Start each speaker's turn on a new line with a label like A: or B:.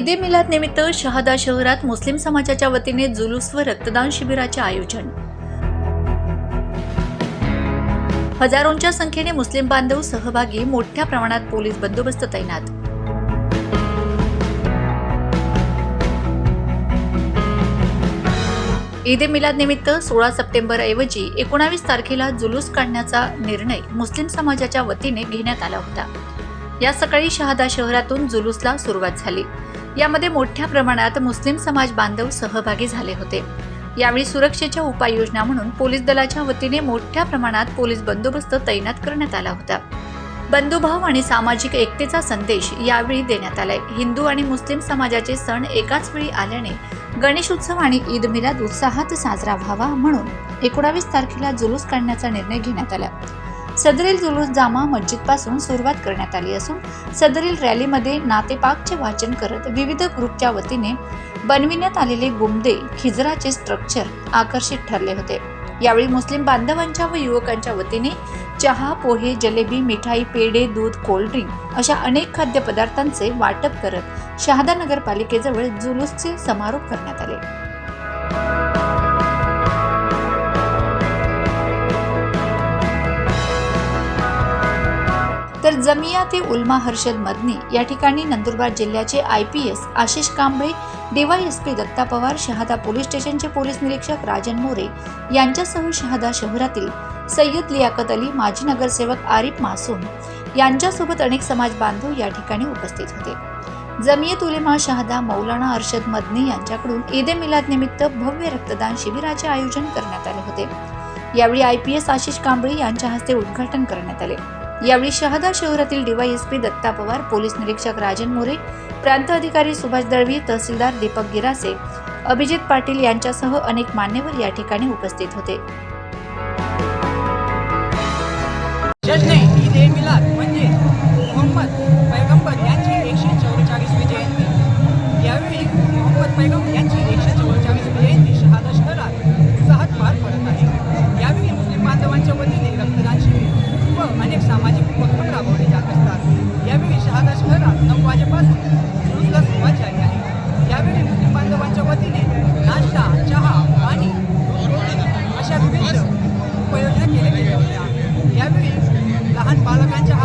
A: ईद ए मिलाद निमित्त शहादा शहरात मुस्लिम समाजाच्या वतीने जुलूस व रक्तदान शिबिराचे आयोजन. हजारोंच्या संख्येने मुस्लिम बांधव सहभागी मोठ्या प्रमाणात पोलीस बंदोबस्त तैनात. ईद ए मिलाद निमित्त सोळा सप्टेंबर ऐवजी एकोणावीस तारखेला जुलूस काढण्याचा निर्णय मुस्लिम समाजाच्या वतीने घेण्यात आला होता. या सकाळी शहादा शहरातून जुलूसला सुरुवात झाली. यामध्ये मोठ्या प्रमाणात मुस्लिम समाज बांधव सहभागी झाले होते. यावेळी सुरक्षेच्या उपाययोजना म्हणून पोलीस दलाच्या वतीने मोठ्या प्रमाणात पोलीस बंदोबस्त तैनात करण्यात आला होता. बंधुभाव आणि सामाजिक एकतेचा संदेश यावेळी देण्यात आलाय. हिंदू आणि मुस्लिम समाजाचे सण एकाच वेळी आल्याने गणेश उत्सव आणि ईद मिलाद उत्साहात साजरा व्हावा म्हणून एकोणावीस तारखेला जुलूस काढण्याचा निर्णय घेण्यात आला. सदरील जुलूस जामा मस्जिदपासून सुरुवात करण्यात आली असून सदरील रॅलीमध्ये नातेपाकचे वाचन करत विविध ग्रुपच्या वतीने बनविण्यात आलेले गुमदे खिजराचे स्ट्रक्चर आकर्षित ठरले होते. यावेळी मुस्लिम बांधवांच्या व युवकांच्या वतीने चहा पोहे जलेबी मिठाई पेढे दूध कोल्ड्रिंक अशा अनेक खाद्यपदार्थांचे वाटप करत शहादा नगरपालिकेजवळ जुलूसचे समारोप करण्यात आले. जमिया ते उल्मा हर्षद मदनी या ठिकाणी नंदुरबार जिल्ह्याचे I P S Ashish Kamble DYSP Datta Pawar Shahada police स्टेशनचे पोलीस निरीक्षक राजन मोरे यांच्यासह शहादा शहरातील सय्यद लियाकत अली माजी नगरसेवक आरिफ मासूम यांच्यासोबत अनेक समाज बांधव या ठिकाणी उपस्थित होते. जमियत उलेमा शहादा मौलाना अरशद मदनी यांच्याकडून ईद ए मिलाद निमित्त भव्य रक्तदान शिबिराचे आयोजन करण्यात आले होते. यावेळी I P S Ashish Kamble यांच्या हस्ते उद्घाटन करण्यात आले. यावेळी शहादा शहरातील डीवायएसपी दत्ता पवार पोलीस निरीक्षक राजन मोरे प्रांत अधिकारी सुभाष दळवी तहसीलदार दीपक गिरासे अभिजित पाटील यांच्यासह अनेक मान्यवर या ठिकाणी उपस्थित होते.
B: वाजेपासून जुलूसला सुरुवात झाली आहे. यावेळी मुस्लिम बांधवांच्या वतीने नाश्ता चहा पाणी अशा विविध उपाययोजना केल्या गेल्या होत्या. यावेळी लहान बालकांच्या